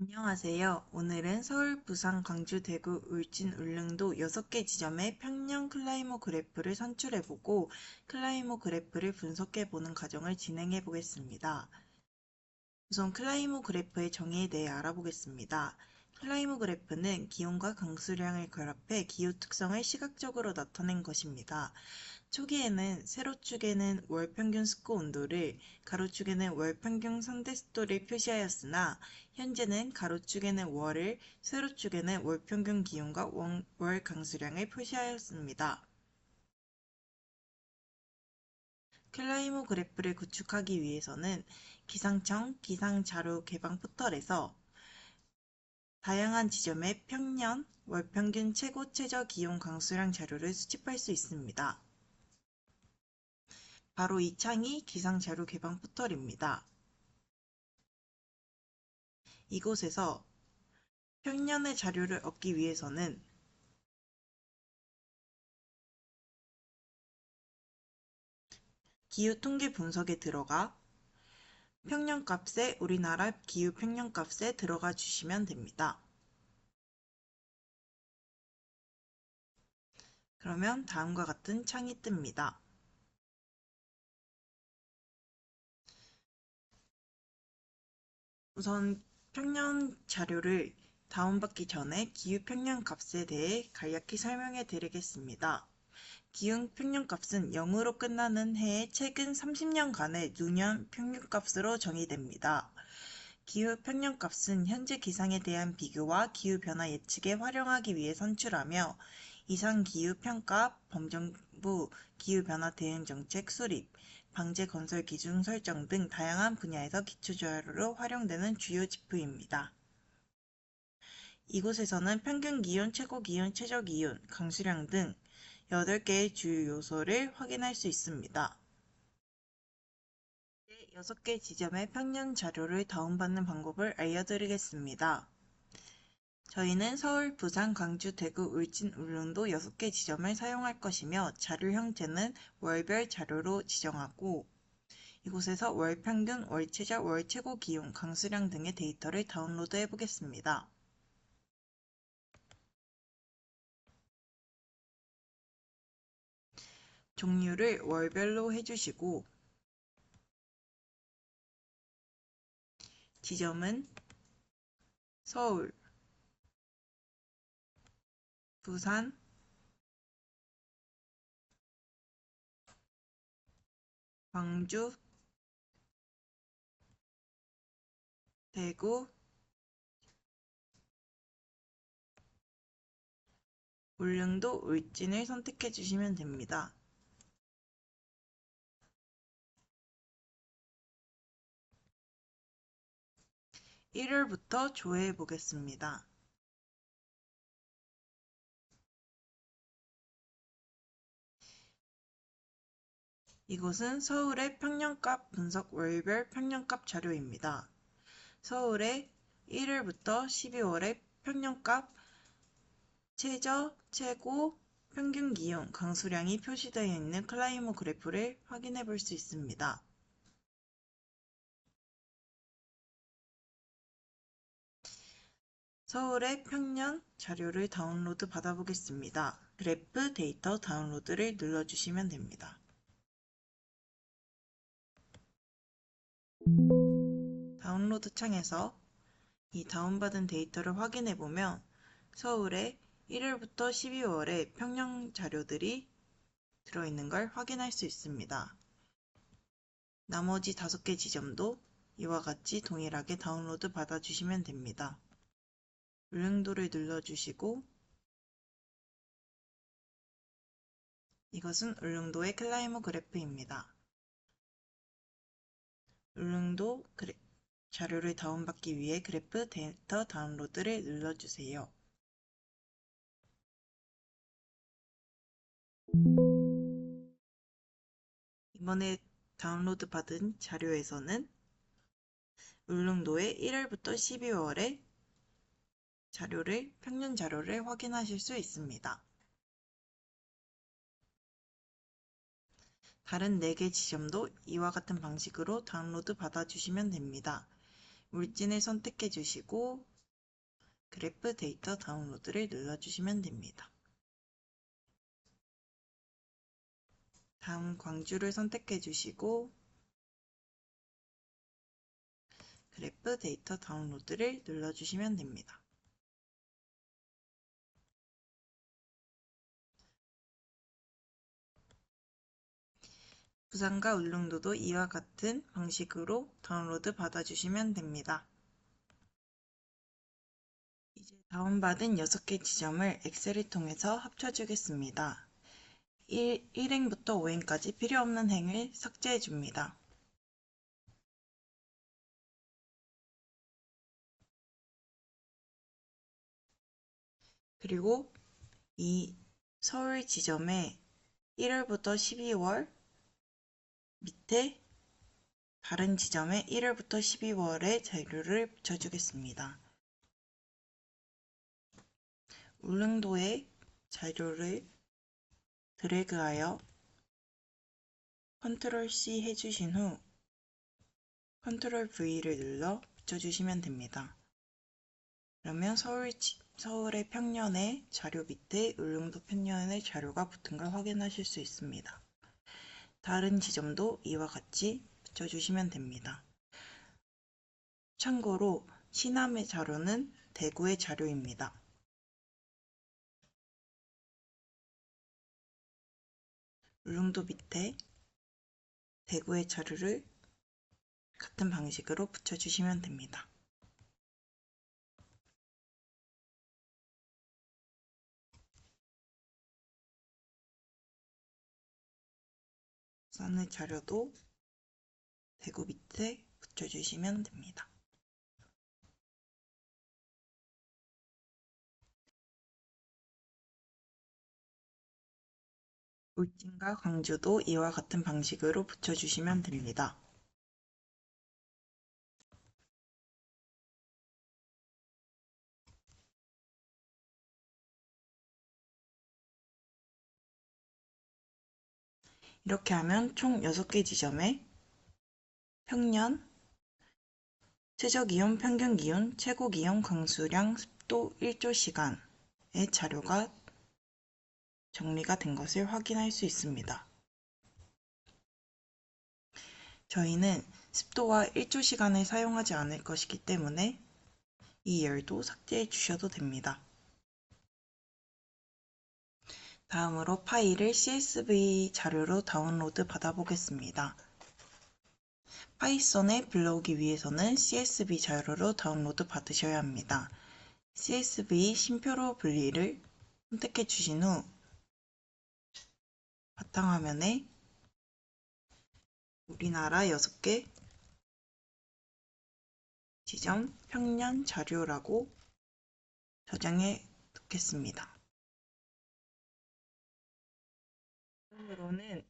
안녕하세요. 오늘은 서울, 부산, 광주, 대구, 울진, 울릉도 6개 지점의 평년 클라이모 그래프를 산출해보고 클라이모 그래프를 분석해보는 과정을 진행해 보겠습니다. 우선 클라이모 그래프의 정의에 대해 알아보겠습니다. 클라이모 그래프는 기온과 강수량을 결합해 기후 특성을 시각적으로 나타낸 것입니다. 초기에는 세로축에는 월평균 습도 온도를, 가로축에는 월평균 상대 습도를 표시하였으나 현재는 가로축에는 월을, 세로축에는 월평균 기온과 월 강수량을 표시하였습니다. 클라이모 그래프를 구축하기 위해서는 기상청 기상자료 개방 포털에서 다양한 지점의 평년, 월평균 최고 최저 기온 강수량 자료를 수집할 수 있습니다. 바로 이 창이 기상자료 개방 포털입니다. 이곳에서 평년의 자료를 얻기 위해서는 기후 통계 분석에 들어가 평년값에 우리나라 기후 평년값에 들어가 주시면 됩니다. 그러면 다음과 같은 창이 뜹니다. 우선 평년 자료를 다운받기 전에 기후 평년 값에 대해 간략히 설명해 드리겠습니다. 기후 평년 값은 0으로 끝나는 해의 최근 30년간의 누년 평균 값으로 정의됩니다. 기후 평년 값은 현재 기상에 대한 비교와 기후 변화 예측에 활용하기 위해 선출하며 이상 기후 평가, 범정부 기후 변화 대응 정책 수립, 방제 건설 기준 설정 등 다양한 분야에서 기초자료로 활용되는 주요 지표입니다. 이곳에서는 평균 기온, 최고 기온, 최저 기온, 강수량 등 8개의 주요 요소를 확인할 수 있습니다. 6개 지점의 평년 자료를 다운받는 방법을 알려드리겠습니다. 저희는 서울, 부산, 광주, 대구, 울진, 울릉도 6개 지점을 사용할 것이며 자료 형태는 월별 자료로 지정하고 이곳에서 월 평균, 월 최저, 월 최고 기온, 강수량 등의 데이터를 다운로드 해보겠습니다. 종류를 월별로 해주시고 지점은 서울, 부산 광주 대구 울릉도 울진을 선택해 주시면 됩니다. (1월부터) 조회해 보겠습니다. 이곳은 서울의 평년값 분석 월별 평년값 자료입니다. 서울의 1월부터 12월의 평년값 최저, 최고, 평균 기온, 강수량이 표시되어 있는 클라이모 그래프를 확인해 볼 수 있습니다. 서울의 평년 자료를 다운로드 받아보겠습니다. 그래프 데이터 다운로드를 눌러주시면 됩니다. 다운로드 창에서 이 다운받은 데이터를 확인해 보면 서울의 1월부터 12월의 평년 자료들이 들어있는 걸 확인할 수 있습니다. 나머지 5개 지점도 이와 같이 동일하게 다운로드 받아주시면 됩니다. 울릉도를 눌러주시고 이것은 울릉도의 클라이머 그래프입니다. 그래, 자료를 다운받기 위해 그래프 데이터 다운로드를 눌러주세요. 이번에 다운로드 받은 자료에서는 울릉도의 1월부터 12월의 자료를 평년 자료를 확인하실 수 있습니다. 다른 4개 지점도 이와 같은 방식으로 다운로드 받아주시면 됩니다. 울진을 선택해 주시고 그래프 데이터 다운로드를 눌러주시면 됩니다. 다음 광주를 선택해 주시고 그래프 데이터 다운로드를 눌러주시면 됩니다. 부산과 울릉도도 이와 같은 방식으로 다운로드 받아주시면 됩니다. 이제 다운받은 6개 지점을 엑셀을 통해서 합쳐주겠습니다. 1, 1행부터 5행까지 필요 없는 행을 삭제해 줍니다. 그리고 이 서울 지점에 1월부터 12월 밑에 다른 지점에 1월부터 12월의 자료를 붙여주겠습니다. 울릉도의 자료를 드래그하여 컨트롤 C 해주신 후 컨트롤 V를 눌러 붙여주시면 됩니다. 그러면 서울, 서울의 평년의 자료 밑에 울릉도 평년의 자료가 붙은 걸 확인하실 수 있습니다. 다른 지점도 이와 같이 붙여주시면 됩니다. 참고로 시남의 자료는 대구의 자료입니다. 울릉도 밑에 대구의 자료를 같은 방식으로 붙여주시면 됩니다. 부산의 자료도 대구 밑에 붙여주시면 됩니다. 울진과 광주도 이와 같은 방식으로 붙여주시면 됩니다. 이렇게 하면 총 6개 지점에 평년, 최저기온, 평균기온, 최고기온, 강수량, 습도, 일조 시간의 자료가 정리가 된 것을 확인할 수 있습니다. 저희는 습도와 일조 시간을 사용하지 않을 것이기 때문에 이 열도 삭제해 주셔도 됩니다. 다음으로 파일을 CSV 자료로 다운로드 받아보겠습니다. 파이썬에 불러오기 위해서는 CSV 자료로 다운로드 받으셔야 합니다. CSV 심표로 분리를 선택해 주신 후 바탕화면에 우리나라 6개 지점 평년 자료라고 저장해 놓겠습니다. 다음으로는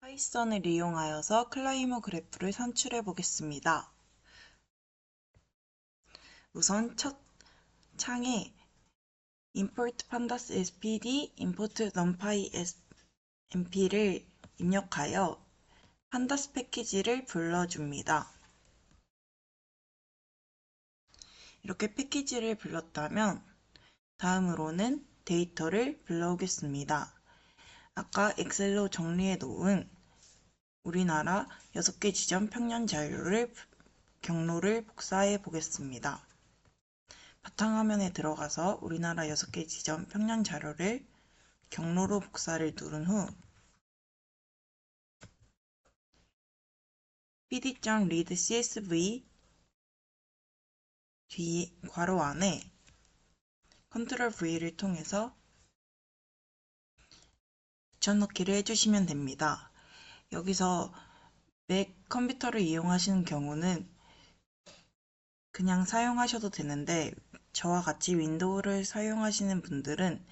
파이썬을 이용하여서 클라이머 그래프를 산출해 보겠습니다. 우선 첫 창에 import pandas spd, import numpy mp를 입력하여 판다스 패키지를 불러줍니다. 이렇게 패키지를 불렀다면 다음으로는 데이터를 불러오겠습니다. 아까 엑셀로 정리해 놓은 우리나라 6개 지점 평년 자료를 경로를 복사해 보겠습니다. 바탕화면에 들어가서 우리나라 6개 지점 평년 자료를 경로로 복사를 누른 후 pd.read csv 뒤 괄호 안에 컨트롤 V를 통해서 붙여넣기를 해주시면 됩니다. 여기서 맥 컴퓨터를 이용하시는 경우는 그냥 사용하셔도 되는데 저와 같이 윈도우를 사용하시는 분들은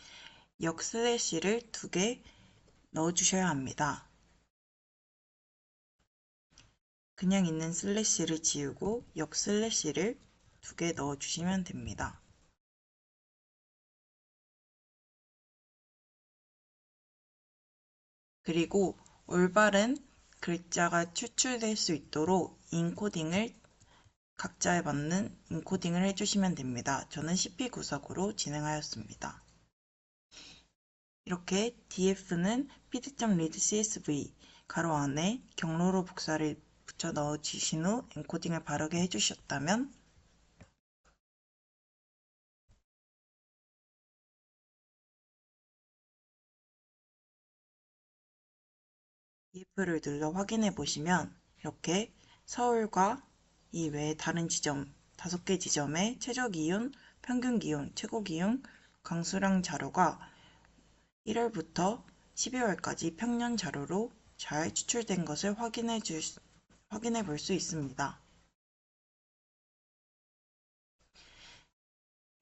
역 슬래시를 두 개 넣어주셔야 합니다. 그냥 있는 슬래시를 지우고 역 슬래시를 두 개 넣어주시면 됩니다. 그리고 올바른 글자가 추출될 수 있도록 인코딩을 각자에 맞는 인코딩을 해주시면 됩니다. 저는 CP 구석으로 진행하였습니다. 이렇게 df는 pd.read.csv 가로 안에 경로로 복사를 붙여 넣어주신 후 엔코딩을 바르게 해주셨다면 df를 눌러 확인해 보시면 이렇게 서울과 이 외에 다른 지점, 다섯 개 지점의 최저 기온, 평균 기온, 최고 기온, 강수량 자료가 1월부터 12월까지 평년 자료로 잘 추출된 것을 확인해 주, 확인해 볼 수 있습니다.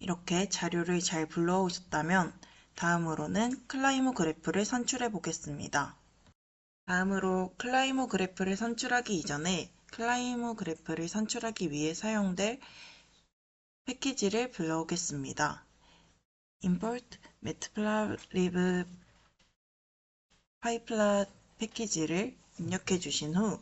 이렇게 자료를 잘 불러오셨다면 다음으로는 클라이모 그래프를 선출해 보겠습니다. 다음으로 클라이모 그래프를 선출하기 이전에 클라이모 그래프를 선출하기 위해 사용될 패키지를 불러오겠습니다. import matplotlib pyplot 패키지를 입력해 주신 후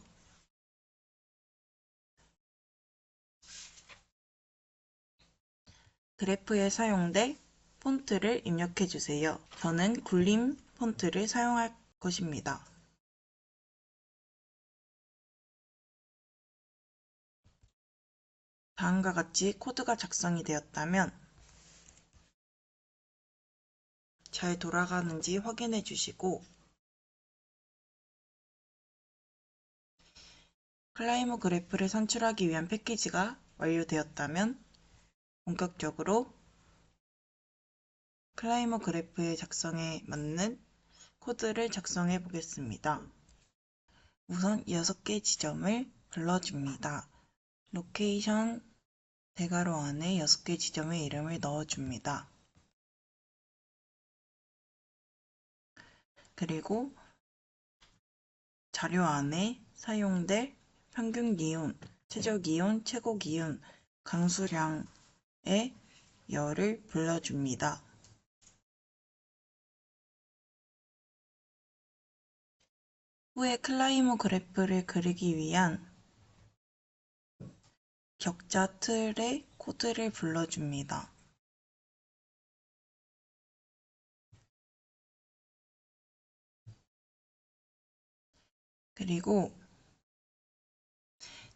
그래프에 사용될 폰트를 입력해 주세요. 저는 굴림 폰트를 사용할 것입니다. 다음과 같이 코드가 작성이 되었다면 잘 돌아가는지 확인해 주시고 클라이머 그래프를 선출하기 위한 패키지가 완료되었다면 본격적으로 클라이머 그래프의 작성에 맞는 코드를 작성해 보겠습니다. 우선 6개 지점을 불러줍니다. 로케이션 대괄호 안에 6개 지점의 이름을 넣어 줍니다. 그리고 자료 안에 사용될 평균 기온, 최저 기온, 최고 기온, 강수량의 열을 불러줍니다. 후에 클라이머 그래프를 그리기 위한 격자 틀의 코드를 불러줍니다. 그리고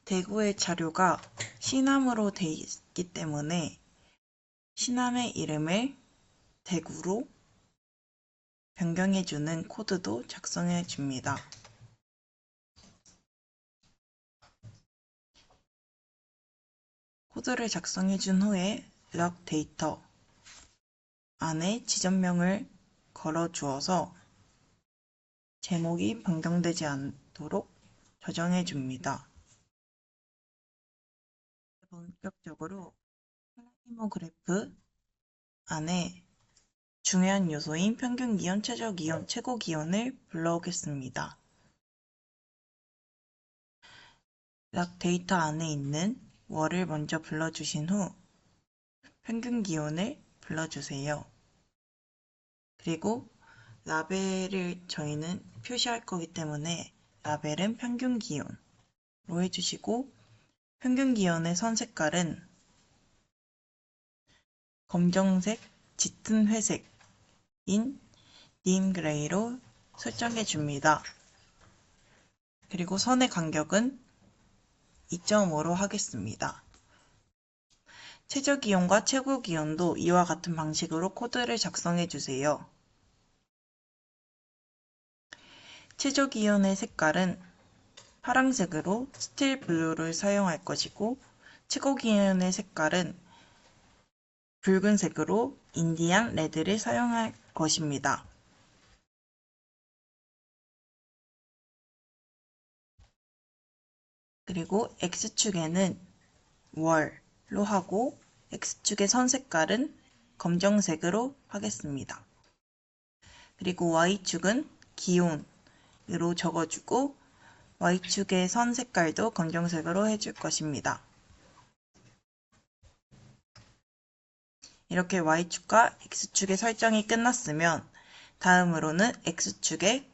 대구의 자료가 시남으로 되어 있기 때문에 시남의 이름을 대구로 변경해주는 코드도 작성해 줍니다. 코드를 작성해 준 후에 럭 데이터 안에 지점명을 걸어 주어서 제목이 변경되지 않도록 저장해 줍니다. 본격적으로 플라이모 그래프 안에 중요한 요소인 평균 기온, 최저 기온, 최고 기온을 불러오겠습니다. 락 데이터 안에 있는 월을 먼저 불러주신 후 평균 기온을 불러주세요. 그리고 라벨을 저희는 표시할 거기 때문에 라벨은 평균 기온으로 해주시고 평균 기온의 선 색깔은 검정색, 짙은 회색인 님 그레이로 설정해 줍니다. 그리고 선의 간격은 2.5로 하겠습니다. 최저 기온과 최고 기온도 이와 같은 방식으로 코드를 작성해 주세요. 최저 기온의 색깔은 파랑색으로 스틸 블루를 사용할 것이고 최고 기온의 색깔은 붉은색으로 인디안 레드를 사용할 것입니다. 그리고 X축에는 월로 하고 X축의 선 색깔은 검정색으로 하겠습니다. 그리고 Y축은 기온으로 적어주고 Y축의 선 색깔도 검정색으로 해줄 것입니다. 이렇게 Y축과 X축의 설정이 끝났으면 다음으로는 X축에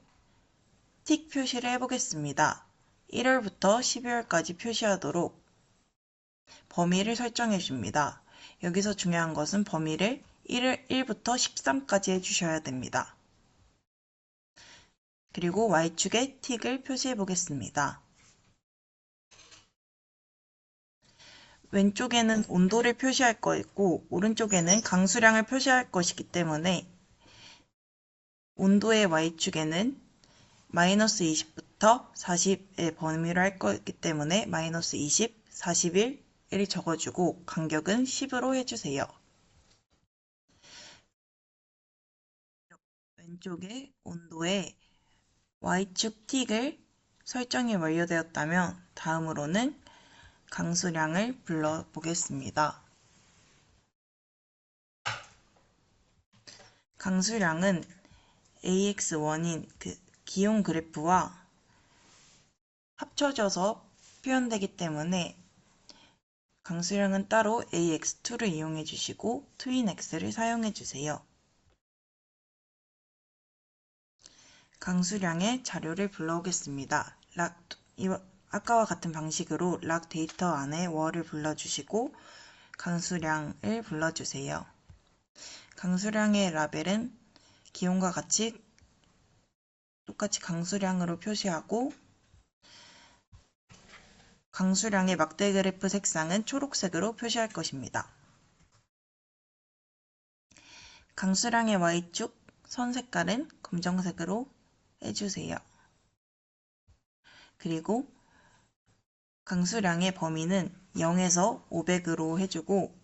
틱 표시를 해보겠습니다. 1월부터 12월까지 표시하도록 범위를 설정해 줍니다. 여기서 중요한 것은 범위를 1을 1부터 13까지 해주셔야 됩니다. 그리고 Y축에 틱을 표시해 보겠습니다. 왼쪽에는 온도를 표시할 거있고 오른쪽에는 강수량을 표시할 것이기 때문에 온도의 Y축에는 마이너스 20부터 40의 범위로 할 거기 때문에 마이너스 20, 41을 적어주고 간격은 10으로 해주세요. 왼쪽에 온도에 Y축 틱을 설정이 완료되었다면 다음으로는 강수량을 불러보겠습니다. 강수량은 AX1인 그 기온 그래프와 합쳐져서 표현되기 때문에 강수량은 따로 AX2를 이용해 주시고 트윈X를 사용해 주세요. 강수량의 자료를 불러오겠습니다. 락, 아까와 같은 방식으로 락 데이터 안에 월을 불러주시고 강수량을 불러주세요. 강수량의 라벨은 기온과 같이 똑같이 강수량으로 표시하고 강수량의 막대 그래프 색상은 초록색으로 표시할 것입니다. 강수량의 Y축 선 색깔은 검정색으로 해주세요. 그리고 강수량의 범위는 0에서 500으로 해주고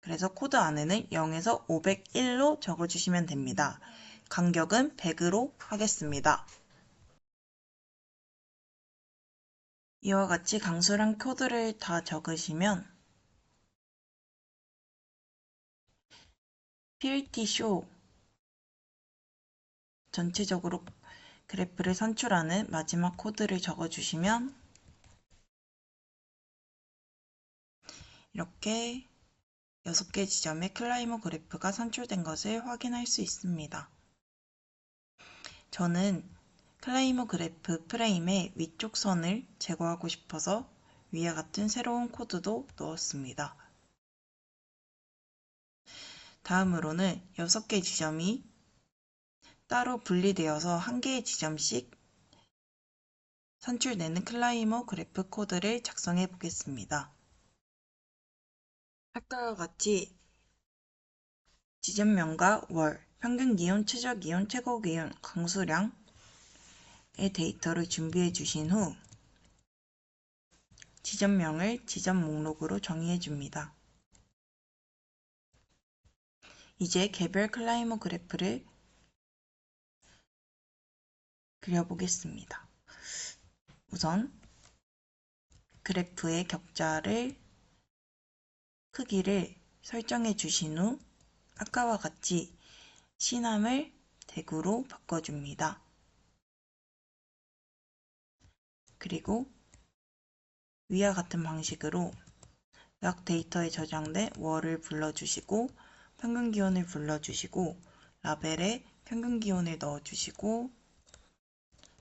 그래서 코드 안에는 0에서 501로 적어주시면 됩니다. 간격은 100으로 하겠습니다. 이와 같이 강수량 코드를 다 적으시면 PLT 쇼 전체적으로 그래프를 선출하는 마지막 코드를 적어주시면 이렇게 6개 지점의 클라이머 그래프가 선출된 것을 확인할 수 있습니다. 저는 클라이머 그래프 프레임의 위쪽 선을 제거하고 싶어서 위와 같은 새로운 코드도 넣었습니다. 다음으로는 6개 지점이 따로 분리되어서 한 개의 지점씩 선출되는 클라이머 그래프 코드를 작성해 보겠습니다. 아까와 같이 지점명과 월, 평균 기온, 최저 기온, 최고 기온, 강수량의 데이터를 준비해 주신 후 지점명을 지점 목록으로 정의해 줍니다. 이제 개별 클라이머 그래프를 그려보겠습니다. 우선 그래프의 격자를 크기를 설정해 주신 후 아까와 같이 시남을 대구로 바꿔줍니다. 그리고 위와 같은 방식으로 약 데이터에 저장된 월을 불러주시고 평균 기온을 불러주시고 라벨에 평균 기온을 넣어주시고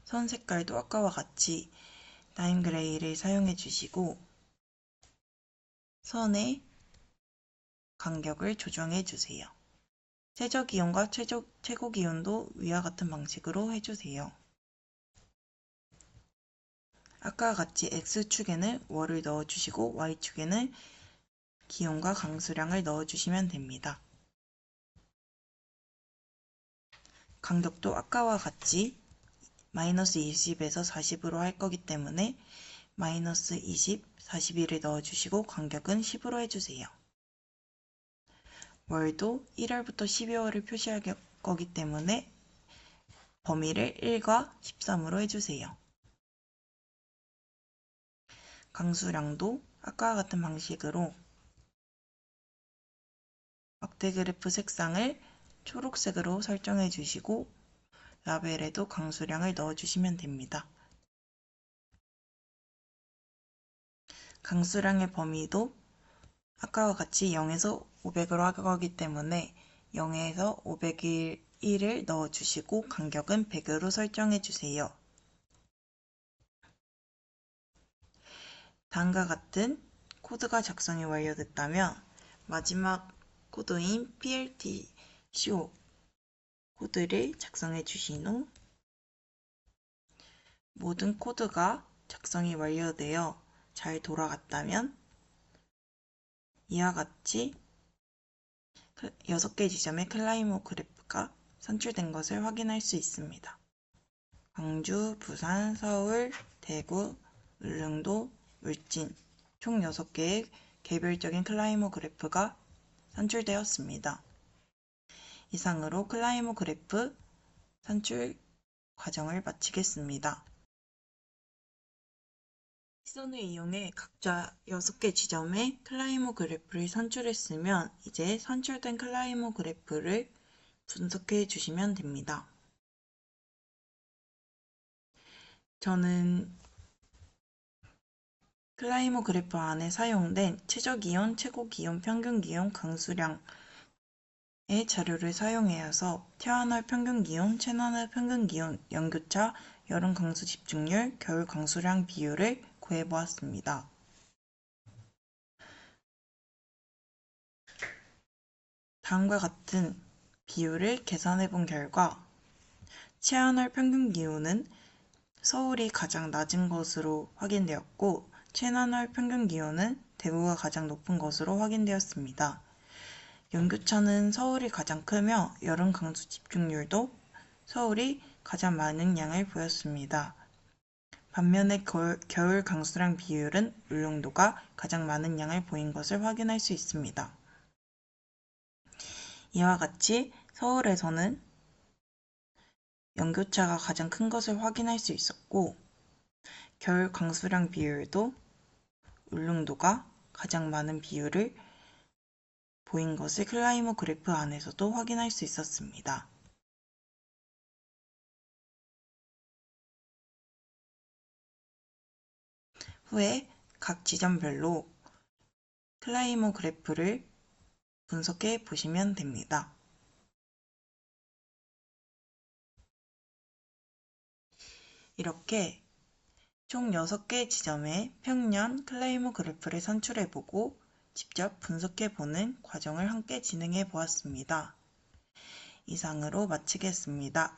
선 색깔도 아까와 같이 라임 그레이를 사용해 주시고 선의 간격을 조정해 주세요. 최저 기온과 최저, 최고 기온도 위와 같은 방식으로 해주세요. 아까와 같이 X축에는 월을 넣어주시고 Y축에는 기온과 강수량을 넣어주시면 됩니다. 간격도 아까와 같이 마이너스 20에서 40으로 할 거기 때문에 마이너스 20, 41을 넣어주시고 간격은 10으로 해주세요. 월도 1월부터 12월을 표시할 거기 때문에 범위를 1과 13으로 해주세요. 강수량도 아까와 같은 방식으로 막대 그래프 색상을 초록색으로 설정해 주시고 라벨에도 강수량을 넣어 주시면 됩니다. 강수량의 범위도 아까와 같이 0에서 500으로 할 거기 때문에 0에서 501을 넣어 주시고 간격은 100으로 설정해 주세요. 다음과 같은 코드가 작성이 완료됐다면 마지막 코드인 PLT show 코드를 작성해 주신 후 모든 코드가 작성이 완료되어 잘 돌아갔다면 이와 같이 6개 지점의 클라이모 그래프가 선출된 것을 확인할 수 있습니다. 광주, 부산, 서울, 대구, 울릉도, 울진 총 6개의 개별적인 클라이모 그래프가 선출되었습니다. 이상으로 클라이모 그래프 선출 과정을 마치겠습니다. 시선을 이용해 각자 6개 지점의 클라이모 그래프를 선출했으면 이제 선출된 클라이모 그래프를 분석해 주시면 됩니다. 저는 클라이모 그래프 안에 사용된 최저기온, 최고기온, 평균기온, 강수량의 자료를 사용하여서 태안월 평균기온, 최남월 평균기온, 연교차, 여름 강수 집중률, 겨울 강수량 비율을 구해보았습니다. 다음과 같은 비율을 계산해 본 결과 최한월 평균 기온은 서울이 가장 낮은 것으로 확인되었고 최난월 평균 기온은 대구가 가장 높은 것으로 확인되었습니다. 연교차는 서울이 가장 크며 여름 강수 집중률도 서울이 가장 많은 양을 보였습니다. 반면에 겨울 강수량 비율은 울릉도가 가장 많은 양을 보인 것을 확인할 수 있습니다. 이와 같이 서울에서는 연교차가 가장 큰 것을 확인할 수 있었고 겨울 강수량 비율도 울릉도가 가장 많은 비율을 보인 것을 클라이머 그래프 안에서도 확인할 수 있었습니다. 후에 각 지점별로 클라이머 그래프를 분석해 보시면 됩니다. 이렇게 총 6개 지점의 평년 클레이모 그래프를 선출해보고 직접 분석해보는 과정을 함께 진행해 보았습니다. 이상으로 마치겠습니다.